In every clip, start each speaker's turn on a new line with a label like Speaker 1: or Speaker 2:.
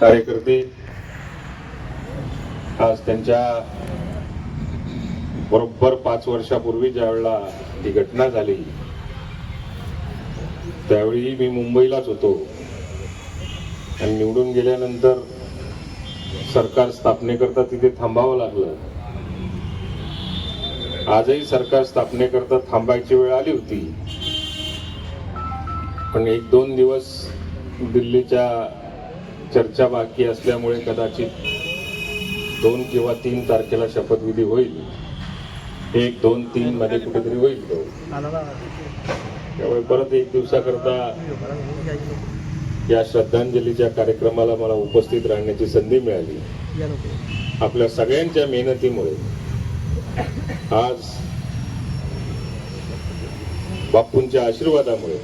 Speaker 1: कार्यकर्ते आज त्यांच्या बरोबर पाच वर्षापूर्वी ज्या वेळेला ही घटना झाली त्यावेळी मी मुंबईलाच होतो. आणि निवडून गेल्यानंतर सरकार स्थापनेकरता तिथे थांबावं लागलं. आजही सरकार स्थापनेकरता थांबायची वेळ आली होती. पण एक दोन दिवस दिल्लीच्या चर्चा बाकी असल्यामुळे कदाचित दोन किंवा तीन तारखेला शपथविधी होईल. एक दोन तीन मध्ये कुठेतरी होईल त्यामुळे परत एक दिवसाकरता या श्रद्धांजलीच्या कार्यक्रमाला मला उपस्थित राहण्याची संधी मिळाली. आपल्या सगळ्यांच्या मेहनतीमुळे आज बापूंच्या आशीर्वादामुळे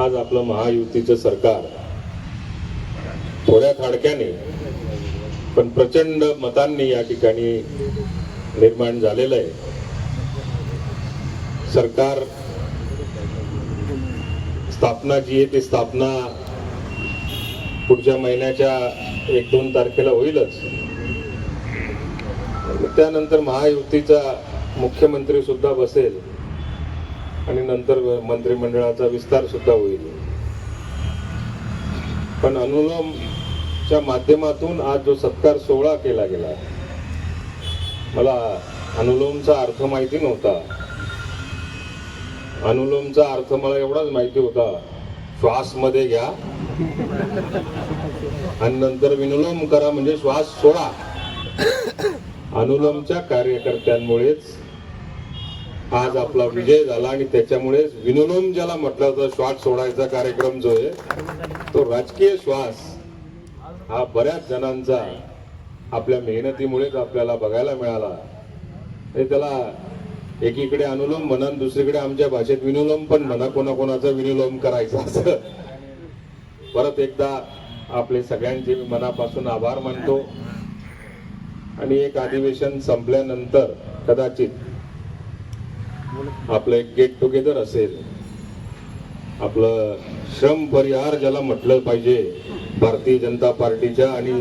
Speaker 1: आज आपलं महायुतीचं सरकार थोड्या थाडक्याने पण प्रचंड मतांनी या ठिकाणी निर्माण झालेलं आहे. सरकार स्थापना जी आहे ती स्थापना पुढच्या महिन्याच्या एक दोन तारखेला होईलच. त्यानंतर महायुतीचा मुख्यमंत्री सुद्धा बसेल आणि नंतर मंत्रिमंडळाचा विस्तार सुद्धा होईल. पण च्या माध्यमातून आज जो सत्कार सोहळा केला गेला मला अनुलोमचा अर्थ माहिती नव्हता. अनुलोमचा अर्थ मला एवढाच माहिती होता श्वासमध्ये घ्या. आणि नंतर विनुलोम करा म्हणजे श्वास सोडा. अनुलोमच्या कार्यकर्त्यांमुळेच आज आपला विजय झाला आणि त्याच्यामुळेच विनुलोम ज्याला म्हटलं होतं श्वास सोडायचा कार्यक्रम जो आहे तो राजकीय श्वास. हा बऱ्याच जणांचा आपल्या मेहनतीमुळेच आपल्याला बघायला मिळाला. हे त्याला एकीकडे अनुलोम म्हणा दुसरीकडे आमच्या भाषेत विनुलोम पण म्हणा कोणाकोणाचा विनुलोम करायचा असं. परत एकदा आपले सगळ्यांचे मी मनापासून आभार मानतो. आणि एक अधिवेशन संपल्यानंतर कदाचित आपलं एक गेट टुगेदर असेल. आपलं श्रम परिहार ज्याला म्हटलं पाहिजे भारतीय जनता पार्टीच्या आणि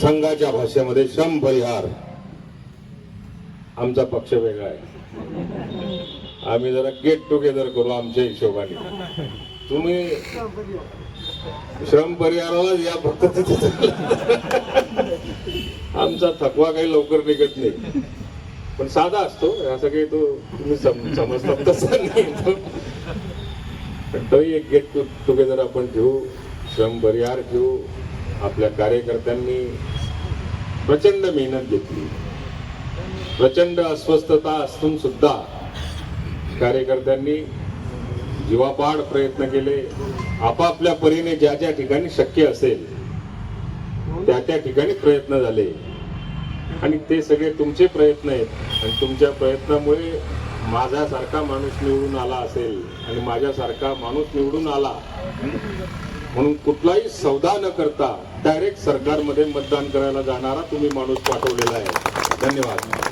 Speaker 1: संघाच्या भाषेमध्ये श्रम परिहार आमचा पक्ष वेगळा आहे. आम्ही जरा गेट टुगेदर करू आमच्या हिशोबाने. तुम्ही श्रम परिहाराला या फक्त आमचा थकवा काही लवकर निघत नाही. पण साधा असतो असं काही तो तुम्ही समजता समजतात नाही. पण तोही एक गेट टुगेदर आपण घेऊ श्रम परिहार ठेवू आपल्या कार्यकर्त्यांनी प्रचंड मेहनत घेतली. प्रचंड अस्वस्थता असून सुद्धा कार्यकर्त्यांनी जीवापाड प्रयत्न केले. आपापल्या परीने ज्या ज्या ठिकाणी शक्य असेल त्या त्या ठिकाणी प्रयत्न झाले. आणि ते सगळे तुमचे प्रयत्न आहेत. आणि तुमच्या प्रयत्नामुळे माझ्यासारखा माणूस निवडून आला असेल आणि माझ्यासारखा माणूस निवडून आला म्हणून कुठलाही सौदा न करता डायरेक्ट सरकारमध्ये मतदान करायला जाणारा तुम्ही माणूस पाठवलेला आहे. धन्यवाद.